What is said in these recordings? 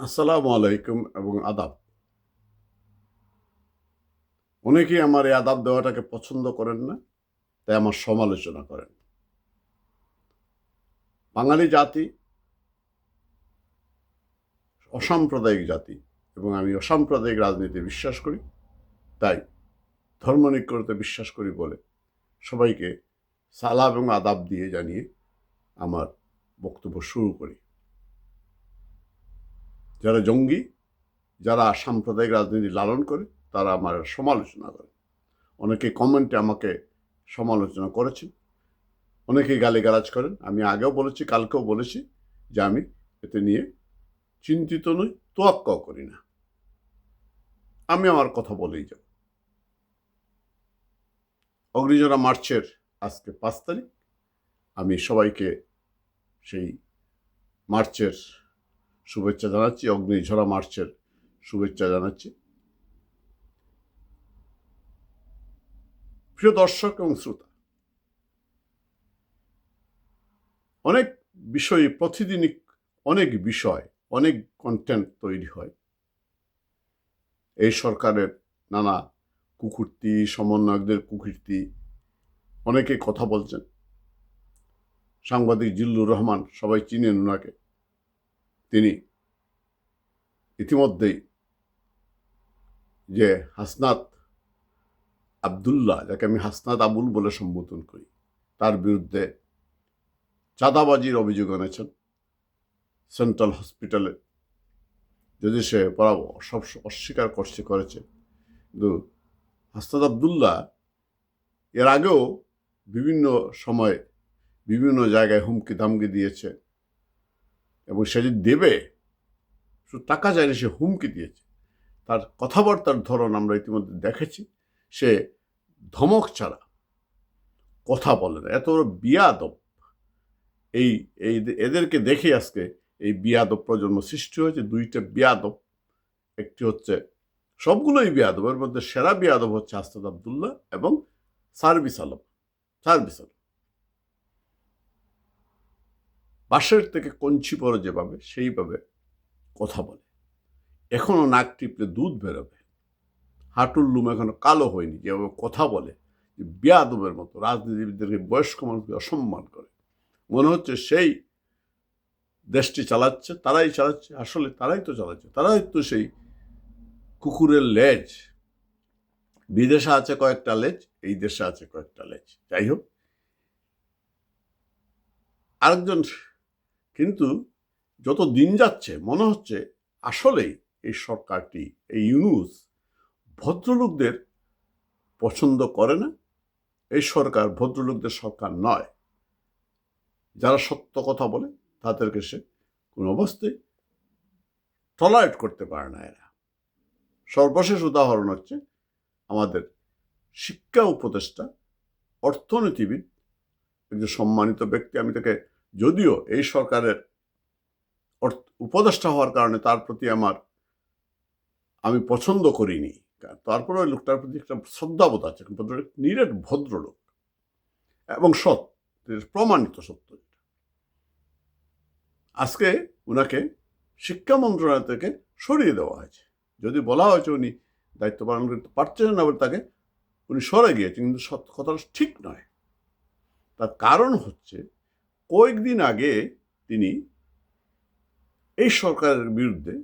আসসালামু আলাইকুম এবং আদাব। অনেকেই আমার এই আদাব দেওয়াটাকে পছন্দ করেন না, তাই আমার সমালোচনা করেন। বাঙালি জাতি অসাম্প্রদায়িক জাতি এবং আমি অসাম্প্রদায়িক রাজনীতি বিশ্বাস করি, তাই ধর্ম ধর্মনিকরতে বিশ্বাস করি বলে সবাইকে সালাম এবং আদাব দিয়ে জানিয়ে আমার বক্তব্য শুরু করি। যারা জঙ্গি, যারা সাম্প্রদায়িক রাজনীতি লালন করে, তারা আমার সমালোচনা করে। অনেকে কমেন্টে আমাকে সমালোচনা করেছেন অনেকেই গালিগালাজ করেন। আমি আগেও বলেছি, কালকেও বলেছি যে আমি এতে নিয়ে চিন্তিত নই, তোয়াক্কাও করি না। আমি আমার কথা বলেই যাব। অগ্নিজোড়া মার্চের আজকে পাঁচ তারিখ, আমি সবাইকে সেই মার্চের শুভেচ্ছা জানাচ্ছি অগ্নিঝরা মার্চের শুভেচ্ছা জানাচ্ছি। প্রিয় দর্শক এবং শ্রোতা, অনেক বিষয়, প্রতিদিনই অনেক বিষয়, অনেক কন্টেন্ট তৈরি হয়। এই সরকারের নানা কুকুরতি, সমন্বয়কদের কুকীর্তি, অনেকে কথা বলছেন। সাংবাদিক জিল্লুর রহমান সবাই চিনেন ওনাকে তিনি ইতিমধ্যেই যে হাসনাত আবদুল্লাহ, যাকে আমি হাসনাত আবুল বলে সম্বোধন করি, তার বিরুদ্ধে চাঁদাবাজির অভিযোগ এনেছেন সেন্ট্রাল হসপিটালে। যদি সে বরাবর সব অস্বীকার করছে, করেছে। কিন্তু হাসনাত আবদুল্লাহ এর আগেও বিভিন্ন সময় বিভিন্ন জায়গায় হুমকি ধামকি দিয়েছে। এবং সে যে দেবে, শুধু টাকা চাইলে সে হুমকি দিয়েছে। তার কথাবার্তার ধরন আমরা ইতিমধ্যে দেখেছি। সে ধমক ছাড়া কথা বলে না। এত বড় বিয়াদব। এই এই এদেরকে দেখে আজকে এই বিয়াদব প্রজন্ম সৃষ্টি হয়েছে। দুইটা বিয়াদব। একটি হচ্ছে সবগুলোই বিয়াদব। এর মধ্যে সেরা বিয়াদব হচ্ছে আস্তাদ আবদুল্লাহ এবং সার্ভিস আলম। সার্ভিস আলম। বাঁশের থেকে কঞ্চি পরে যেভাবে, সেইভাবে কথা বলে। এখনও নাক টিপলে দুধ বেরোবে। হাঁটুর লুম এখনও কালো হয়নি, যেভাবে কথা বলে, যে বিয়াদবের মতো। রাজনীতিবিদদেরকে বয়স্ক মানুষকে অসম্মান করে। মনে হচ্ছে সেই দেশটি চালাচ্ছে, তারাই চালাচ্ছে, আসলে তারাই তো চালাচ্ছে, তারাই তো সেই কুকুরের লেজ। বিদেশে আছে কয়েকটা লেজ, এই দেশে আছে কয়েকটা লেজ। যাই হোক, আরেকজন কিন্তু যত দিন যাচ্ছে, মনে হচ্ছে আসলেই এই সরকারটি, এই ইউনুস ভদ্রলোকদের পছন্দ করে না। এই সরকার ভদ্রলোকদের সরকার নয়। যারা সত্য কথা বলে, তাদেরকে সে কোনো অবস্থায় টলারেট করতে পারে না এরা। সর্বশেষ উদাহরণ হচ্ছে আমাদের শিক্ষা উপদেষ্টা, অর্থনীতিবিদ, একজন সম্মানিত ব্যক্তি, আমি তাকে যদিও এই সরকারের উপদেষ্টা হওয়ার কারণে তার প্রতি আমার, আমি পছন্দ করিনি। তারপরে ওই লোকটার প্রতি একটা শ্রদ্ধাবোধ আছে ভদ্রলোক নিরেট ভদ্রলোক। এবং সৎ প্রমাণিত সত্য আজকে উনাকে শিক্ষা মন্ত্রণালয় থেকে সরিয়ে দেওয়া হয়েছে। যদি বলা হয়েছে উনি দায়িত্ব পালন করতে পারছেন না বলে তাকে উনি সরে গিয়েছেন, কিন্তু সৎ কথাটা ঠিক নয়। তার কারণ হচ্ছে কয়েকদিন আগে তিনি এই সরকারের বিরুদ্ধে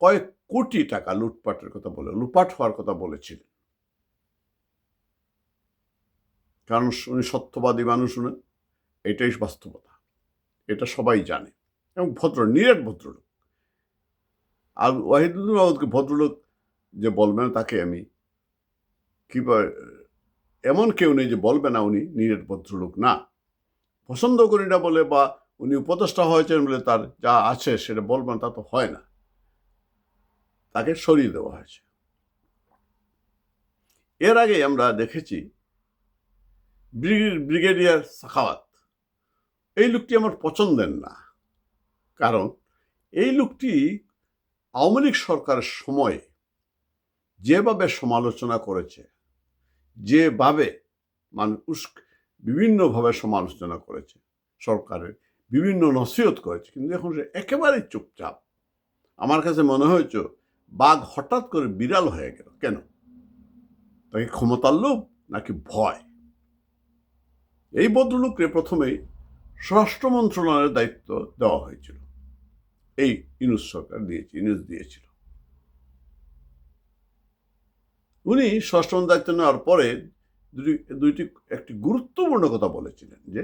কয়েক কোটি টাকা লুটপাটের কথা বলে, লুটপাট হওয়ার কথা বলেছিলেন। কারণ উনি সত্যবাদী মানুষ উনি এটাই বাস্তবতা, এটা সবাই জানে। এবং ভদ্র নিরেট ভদ্রলোক। আর ওয়াহিদুল মাহমুদকে ভদ্রলোক যে বলবে না, তাকে আমি কি এমন কেউ নেই যে বলবে না উনি নিরেট ভদ্রলোক না। পছন্দ করি না বলে বা উনি উপদেষ্টা হয়েছেন বলে তার যা আছে সেটা বলবেন, তা তো হয় না। তাকে সরিয়ে দেওয়া হয়েছে। এর আগে আমরা দেখেছি ব্রিগেডিয়ার সাখাওয়াত, এই লোকটি আমার পছন্দের না। কারণ এই লোকটি আওয়ামী লীগ সরকারের সময়ে যেভাবে সমালোচনা করেছে, যেভাবে মানুষ বিভিন্নভাবে সমালোচনা করেছে সরকারের, বিভিন্ন নসিহত করেছে। কিন্তু এখন সে একেবারেই চুপচাপ। আমার কাছে মনে হয়েছে, বাঘ হঠাৎ করে বিড়াল হয়ে গেল। কেন? তাকে ক্ষমতার লোভ নাকি ভয়? এই ভদ্রলোককে প্রথমেই স্বরাষ্ট্র মন্ত্রণালয়ের দায়িত্ব দেওয়া হয়েছিল। এই ইউনুস সরকার দিয়েছে ইউনুস দিয়েছিল। উনি স্বরাষ্ট্র দায়িত্ব নেওয়ার পরে দুটি, দুইটি একটি গুরুত্বপূর্ণ কথা বলেছিলেন যে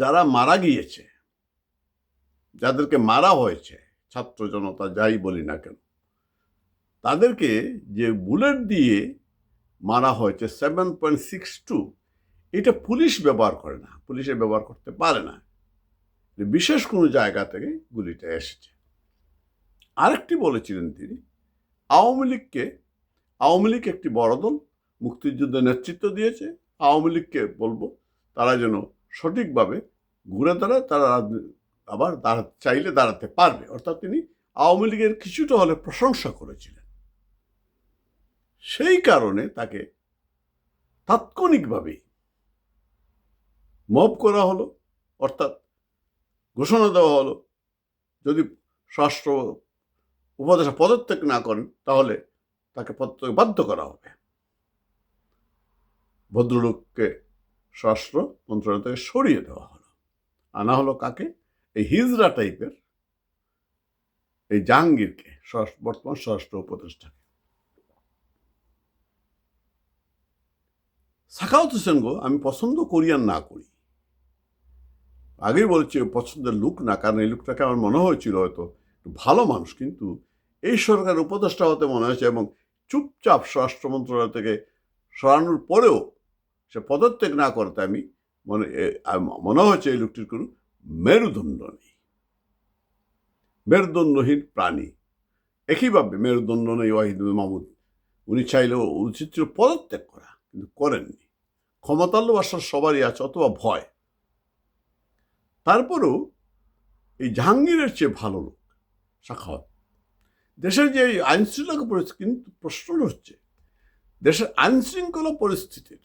যারা মারা গিয়েছে, যাদেরকে মারা হয়েছে, ছাত্র জনতা যাই বলি না কেন, তাদেরকে যে বুলেট দিয়ে মারা হয়েছে সেভেন পয়েন্ট সিক্স টু এটা পুলিশ ব্যবহার করে না, পুলিশে ব্যবহার করতে পারে না। বিশেষ কোনো জায়গা থেকে গুলিটা এসেছে। আরেকটি বলেছিলেন তিনি, আওয়ামী লীগকে, আওয়ামী লীগ একটি বড় দল মুক্তিযুদ্ধে নেতৃত্ব দিয়েছে, আওয়ামী লীগকে বলব তারা যেন সঠিকভাবে ঘুরে দাঁড়ায়, তারা আবার দাঁড়া, চাইলে দাঁড়াতে পারবে। অর্থাৎ তিনি আওয়ামী লীগের কিছুটা হলে প্রশংসা করেছিলেন। সেই কারণে তাকে তাৎক্ষণিকভাবেই মব করা হলো, অর্থাৎ ঘোষণা দেওয়া হলো, যদি স্বরাষ্ট্র উপদেষ্টা পদত্যাগ না করেন, তাহলে তাকে পদত্যাগ বাধ্য করা হবে। ভদ্রলোককে স্বরাষ্ট্র মন্ত্রণালয় থেকে সরিয়ে দেওয়া হলো। আনা হলো কাকে? এই হিজরা টাইপের এই জাহাঙ্গীরকে বর্তমান স্বরাষ্ট্র উপদেষ্টাকে। সাখাওয়াত হোসেন গো, আমি পছন্দ করি আর না করি। আগেই বলেছি, পছন্দের লুক না, কারণ এই লুকটাকে আমার মনে হয়েছিল হয়তো ভালো মানুষ, কিন্তু এই সরকার উপদেষ্টা হতে মনে হয়েছে এবং চুপচাপ স্বরাষ্ট্র মন্ত্রণালয় থেকে সরানোর পরেও সে পদত্যাগ না করতে আমি মনে মনে হয়েছে এই লোকটির কোনো মেরুদণ্ড নেই। মেরুদণ্ডহীন প্রাণী। একইভাবে মেরুদণ্ড নেই ওয়াহিদুল মাহমুদ উনি চাইলেও উচিত ছিল পদত্যাগ করা, কিন্তু করেননি। ক্ষমতার আসলে সবারই আছে, অথবা ভয়। তারপরেও এই জাহাঙ্গীরের চেয়ে ভালো লোক, সাখাওয়াত। দেশের যে আইনশৃঙ্খলা পরিস্থিতি, কিন্তু প্রশ্ন হচ্ছে, দেশের আইনশৃঙ্খলা পরিস্থিতির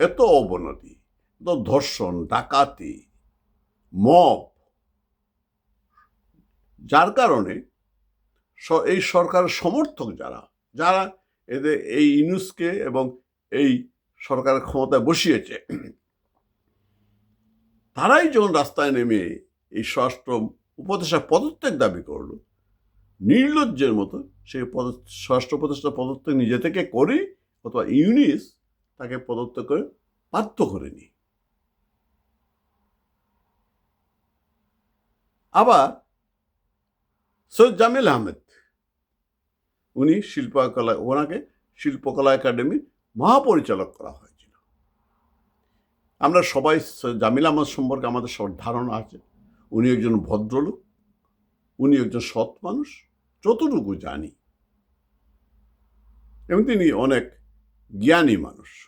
এত অবনতি, এত ধর্ষণ, ডাকাতি মপ যার কারণে এই সরকারের সমর্থক যারা যারা এদের এই ইনুসকে এবং এই সরকারের ক্ষমতায় বসিয়েছে, তারাই যখন রাস্তায় নেমে এই স্বরাষ্ট্র উপদেষ্টা পদত্যাগ দাবি করল, নির্লজ্জের মতো সেই পদ, স্বরাষ্ট্র উপদেষ্টা পদত্যাগ নিজে থেকে করে অথবা ইউনিস তাকে পদত্যাগ করে বাধ্য করেনি আবার সৈয়দ জামিল আহমেদ, উনি শিল্পকলা, ওনাকে শিল্পকলা একাডেমির মহাপরিচালক করা হয়েছিল। আমরা সবাই জামিল আহমদ সম্পর্কে আমাদের সব ধারণা আছে। উনি একজন ভদ্রলোক, উনি একজন সৎ মানুষ, যতটুকু জানি। এবং তিনি অনেক জ্ঞানী মানুষ।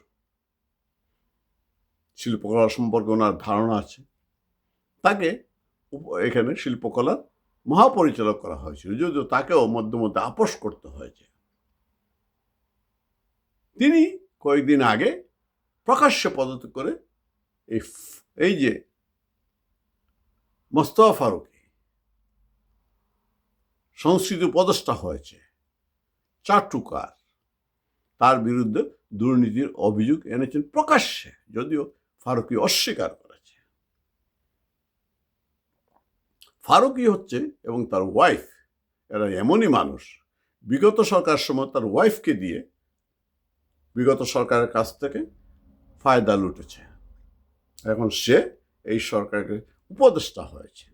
শিল্পকলা সম্পর্কে ওনার ধারণা আছে। তাকে এখানে শিল্পকলার মহাপরিচালক করা হয়েছিল, যদিও তাকেও মধ্যে মধ্যে আপোষ করতে হয়েছে। তিনি কয়েকদিন আগে প্রকাশ্যে পদত্যাগ করে এই এই যে মোস্তফা ফারুকি সংস্কৃতি উপদেষ্টা হয়েছে, চাটুকার। তার বিরুদ্ধে দুর্নীতির অভিযোগ এনেছেন প্রকাশ্যে, যদিও ফারুকি অস্বীকার করেছে। ফারুকি হচ্ছে এবং তার ওয়াইফ এরা এমনই মানুষ, বিগত সরকার সময় তার ওয়াইফকে দিয়ে বিগত সরকারের কাছ থেকে ফায়দা লুটেছে। এখন সে এই সরকারকে উপদেষ্টা হয়েছে।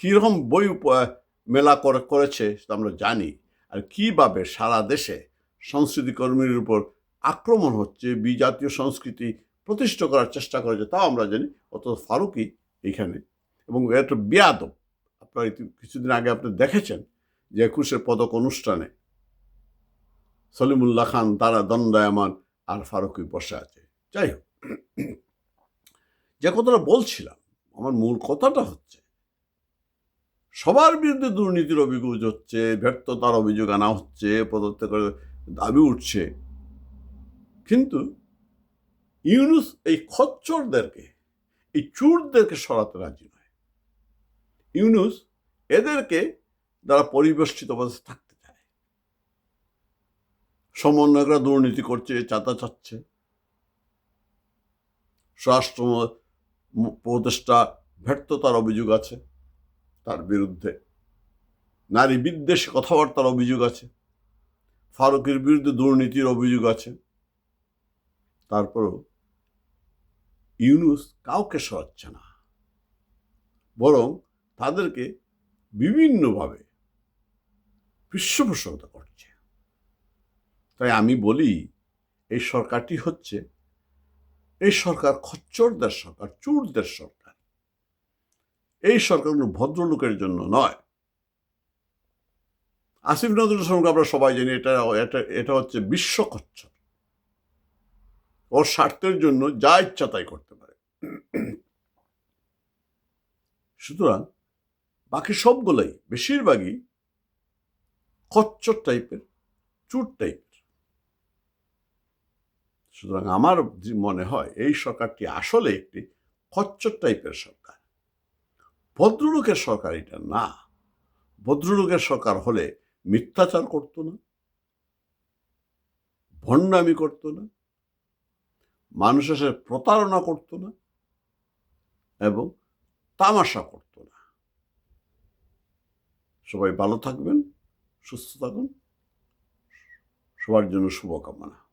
কীরকম বই মেলা করে, করেছে সেটা আমরা জানি। আর কীভাবে সারা দেশে সংস্কৃতি কর্মীর উপর আক্রমণ হচ্ছে, বিজাতীয় সংস্কৃতি প্রতিষ্ঠা করার চেষ্টা করেছে তাও আমরা জানি অত ফারুকি এখানে। এবং একটা বেয়াদব। আপনারা কিছুদিন আগে আপনি দেখেছেন যে একুশের পদক অনুষ্ঠানে সলিমুল্লাহ খান তারা দণ্ডায়মান আর ফারুকি বসে আছে। যাই হোক, যে কথাটা বলছিলাম, আমার মূল কথাটা হচ্ছে, সবার বিরুদ্ধে দুর্নীতির অভিযোগ হচ্ছে, ব্যর্থতার অভিযোগ আনা হচ্ছে পদত্যাগের দাবি উঠছে। কিন্তু ইউনুস এই খচ্চরদেরকে, এই চুরদেরকে সরাতে রাজি নয়। ইউনুস এদেরকে দ্বারা পরিবেষ্টিত অবস্থায় থাকতে চায়। সমন্বয়করা দুর্নীতি করছে, চাঁদা চাচ্ছে। স্বরাষ্ট্র উপদেষ্টা ব্যর্থতার অভিযোগ আছে তার বিরুদ্ধে। নারী বিদ্বেষী কথাবার্তার অভিযোগ আছে। ফারুকের বিরুদ্ধে দুর্নীতির অভিযোগ আছে। তারপরও ইউনুস কাউকে সরাচ্ছে না, বরং তাদেরকে বিভিন্নভাবে পৃষ্ঠপোষকতা করছে। তাই আমি বলি, এই সরকারটি হচ্ছে, এই সরকার খচ্চরদের সরকার, চুরদের সরকার। এই সরকার কোনো ভদ্রলোকের জন্য নয়। আসিফ নজরুল ইসলামকে আমরা সবাই জানি, এটা এটা এটা হচ্ছে বিশ্ব খচ্চর। ওর স্বার্থের জন্য যা ইচ্ছা তাই করতে পারে। সুতরাং বাকি সবগুলোই বেশিরভাগই খচ্চর টাইপের, চুট টাইপের। সুতরাং আমার মনে হয় এই সরকারটি আসলে একটি খচ্চর টাইপের সরকার। ভদ্রলোকের সরকার এটা না। ভদ্রলোকের সরকার হলে মিথ্যাচার করতো না, ভণ্ডামি করতো না মানুষের এসে প্রতারণা করত না এবং তামাশা করত না। সবাই ভালো থাকবেন, সুস্থ থাকুন, সবার জন্য শুভকামনা।